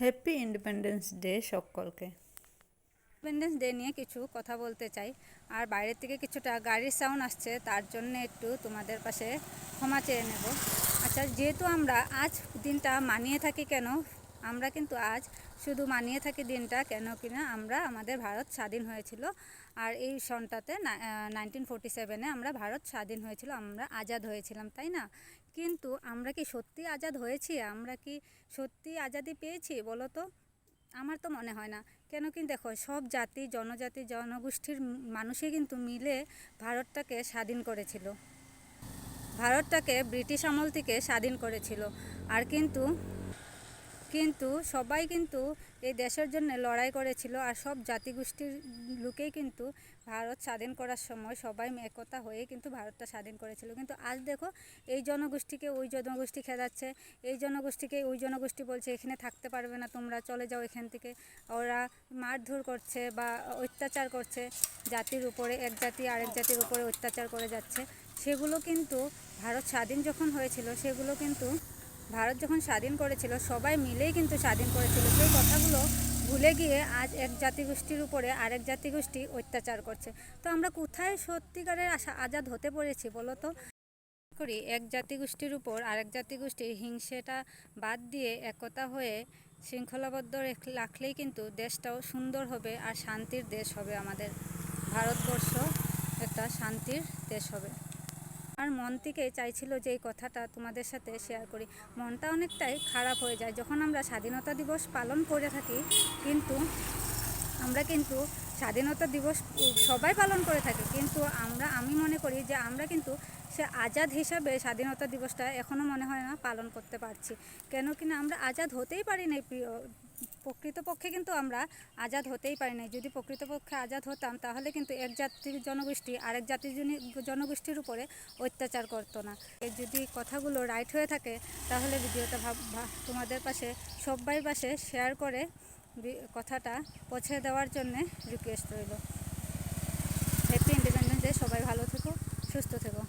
Happy independence day সকলকে। Independence day নিয়ে কিছু কথা বলতে চাই। আর বাইরের থেকে কিছুটা গাড়ির সাউন্ড আসছে, তার জন্য একটু তোমাদের পাশে ক্ষমা চেয়ে নেব। আচ্ছা যেহেতু আমরা আজ দিনটা মানিয়ে থাকি কেন? আমরা কিন্তু আজ শুধু মানিয়ে থাকি দিনটা, কেন কিনা আমরা আমাদের ভারত স্বাধীন হয়েছিল। আর এই সনটাতে নাইনটিন ফোরটি সেভেনে আমরা ভারত স্বাধীন হয়েছিল, আমরা আজাদ হয়েছিলাম, তাই না? কিন্তু আমরা কি সত্যি আজাদ হয়েছি? আমরা কি সত্যি আজাদি পেয়েছি বলো তো আমার তো মনে হয় না। কেন কি দেখো, সব জাতি, জনজাতি, জনগোষ্ঠীর মানুষই কিন্তু মিলে ভারতটাকে স্বাধীন করেছিল। ভারতটাকে ব্রিটিশ আমল থেকে স্বাধীন করেছিল। আর কিন্তু কিন্তু সবাই কিন্তু এই দেশের জন্য লড়াই করেছিল আর সব জাতিগোষ্ঠীর লোকেই কিন্তু ভারত স্বাধীন করার সময় সবাই একতা হয়ে কিন্তু ভারতটা স্বাধীন করেছিল। কিন্তু আজ দেখো, এই জনগোষ্ঠীকে ওই জনগোষ্ঠী খেদাচ্ছে, এই জনগোষ্ঠীকে ওই জনগোষ্ঠী বলছে, এখানে থাকতে পারবে না তোমরা, চলে যাও এখান থেকে। ওরা মারধর করছে বা অত্যাচার করছে, জাতির উপরে, এক জাতি আরেক জাতির উপরে অত্যাচার করে যাচ্ছে। সেগুলো কিন্তু ভারত স্বাধীন যখন হয়েছিল, সেগুলো কিন্তু ভারত যখন স্বাধীন করেছিল, সবাই মিলেই কিন্তু স্বাধীন করেছিল। সেই কথাগুলো ভুলে গিয়ে আজ এক জাতিগোষ্ঠীর উপরে আরেক জাতিগোষ্ঠী অত্যাচার করছে। তো আমরা কোথায় সত্যিকারের আজাদ হতে পেরেছি বলো তো? করি এক জাতিগোষ্ঠীর উপর আরেক জাতিগোষ্ঠীর হিংসেটা বাদ দিয়ে একতা হয়ে শৃঙ্খলাবদ্ধ রেখ- রাখলেই কিন্তু দেশটাও সুন্দর হবে আর শান্তির দেশ হবে আমাদের। ভারতবর্ষ একটা শান্তির দেশ হবে। আর মন থেকে চাইছিল যে এই কথাটা তোমাদের সাথে শেয়ার করি। মনটা অনেকটাই খারাপ হয়ে যায়। যখন আমরা স্বাধীনতা দিবস পালন করে থাকি, কিন্তু আমরা কিন্তু স্বাধীনতা দিবস সবাই পালন করে থাকি, কিন্তু আমরা, আমি মনে করি যে আমরা কিন্তু সে আজাদ হিসাবে স্বাধীনতা দিবসটা এখনও মনে হয় না পালন করতে পারছি। কেন কিনা আমরা আজাদ হতেই পারি না প্রিয় প্রকৃতপক্ষে কিন্তু আমরা আজাদ হতেই পারি না যদি প্রকৃতপক্ষে আজাদ হতাম, তাহলে কিন্তু এক জাতির জনগোষ্ঠী আরেক জাতির জনগোষ্ঠীর উপরে অত্যাচার করতো না। যদি কথাগুলো রাইট হয়ে থাকে, তাহলে ভিডিওটা ভাব তোমাদের পাশে সবাই পাশে শেয়ার করে কথাটা পৌঁছে দেওয়ার জন্যে রিকোয়েস্ট রইল। হ্যাপি ইন্ডিপেন্ডেন্স ডে সবাই ভালো থেকো, সুস্থ থেকো।